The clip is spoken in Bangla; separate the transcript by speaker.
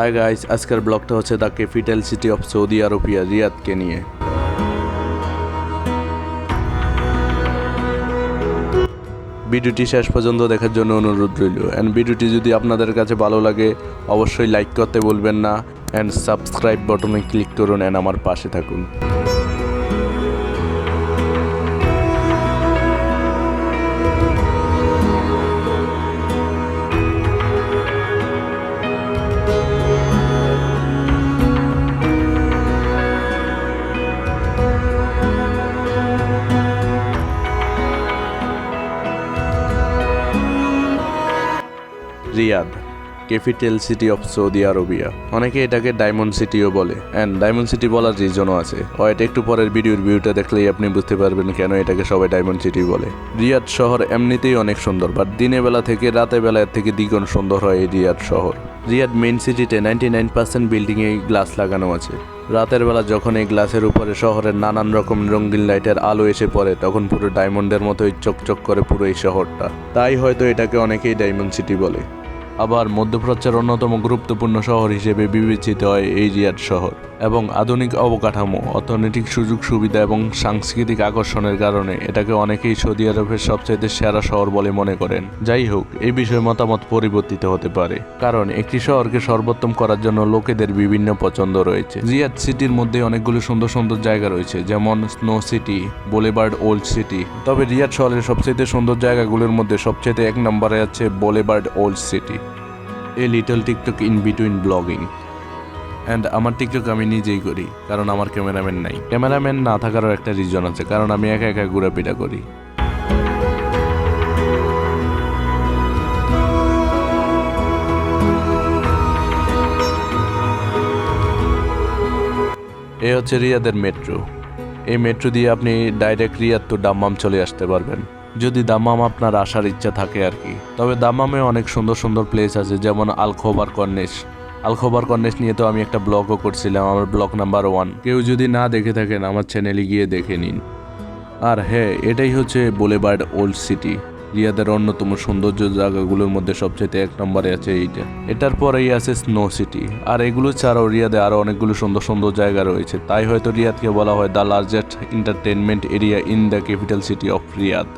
Speaker 1: হাই গাইস আজকের ব্লগটা হচ্ছে the capital city of Saudi Arabia রিয়াদকে নিয়ে। ভিডিওটি শেষ পর্যন্ত দেখার জন্য অনুরোধ রইল। অ্যান্ড ভিডিওটি যদি আপনাদের কাছে ভালো লাগে, অবশ্যই লাইক করতে বলবেন না। অ্যান্ড সাবস্ক্রাইব বটনে ক্লিক করুন অ্যান্ড আমার পাশে থাকুন। Riyadh, capital city of Saudi Arabia. অনেকে এটাকে ডায়মন্ড সিটিও বলে। অ্যান্ড ডায়মন্ড সিটি বলার রিজনও আছে। হয়তো একটু পরের ভিডিওর ভিউটা দেখলেই আপনি বুঝতে পারবেন কেন এটাকে সবাই ডায়মন্ড সিটি বলে। রিয়াদ শহর এমনিতেই অনেক সুন্দর বাট দিনের বেলা থেকে রাতের বেলা থেকে দ্বিগুণ সুন্দর হয় এই রিয়াদ শহর। রিয়াদ মেইন সিটিতে নাইনটি নাইন পার্সেন্ট বিল্ডিংয়ে গ্লাস লাগানো আছে। রাতের বেলা যখন এই গ্লাসের উপরে শহরের নানান রকম রঙিন লাইটের আলো এসে পড়ে, তখন পুরো ডায়মন্ডের মতোই চকচক করে পুরো এই শহরটা। তাই হয়তো এটাকে অনেকেই ডায়মন্ড সিটি বলে। আবার মধ্যপ্রাচ্যের অন্যতম গুরুত্বপূর্ণ শহর হিসেবে বিবেচিত হয় এই রিয়াদ শহর এবং আধুনিক অবকাঠামো, অর্থনৈতিক সুযোগ সুবিধা এবং সাংস্কৃতিক আকর্ষণের কারণে এটাকে অনেকেই সৌদি আরবের সবচাইতে সেরা শহর বলে মনে করেন। যাই হোক, এই বিষয়ে মতামত পরিবর্তিত হতে পারে, কারণ একটি শহরকে সর্বোত্তম করার জন্য লোকেদের বিভিন্ন পছন্দ রয়েছে। রিয়াদ সিটির মধ্যে অনেকগুলো সুন্দর সুন্দর জায়গা রয়েছে, যেমন snow city, boulevard old city. তবে রিয়াদ শহরের সবচেয়ে সুন্দর জায়গাগুলোর মধ্যে সবচেয়ে এক নম্বরে আছে boulevard old city. A little TikTok in between blogging and আমার টিকটক আমি নিজেই করি, কারণ আমার ক্যামেরাম্যান নাই। ক্যামেরাম্যান না থাকারও একটা রিজন আছে, কারণ আমি একা একা ঘুরাপিটা করি। এ হচ্ছে রিয়াদের মেট্রো এই মেট্রো দিয়ে আপনি ডাইরেক্ট রিয়াদ তো দাম্মাম চলে আসতে পারবেন। যদি দামাম আপনার আসার ইচ্ছা থাকে আর কি। তবে দামামে অনেক সুন্দর সুন্দর প্লেস আছে, যেমন আলখোবার কর্নেশ আলখোবার কর্নেশ নিয়ে তো আমি একটা ব্লগও করছিলাম, আমার ব্লগ নাম্বার ওয়ান কেউ যদি না দেখে থাকেন, আমার চ্যানেলে গিয়ে দেখে নিন। আর হ্যাঁ এটাই হচ্ছে বোলেবার্ড ওল্ড সিটি রিয়াদের অন্যতম সৌন্দর্য জায়গাগুলোর মধ্যে সবচেয়ে এক নম্বরে আছে এইটা। এটার পরেই আছে স্নো সিটি আর এগুলো ছাড়াও রিয়াদে আরও অনেকগুলো সুন্দর সুন্দর জায়গা রয়েছে। তাই হয়তো রিয়াদকে বলা হয় the largest entertainment area in the capital city of Riyadh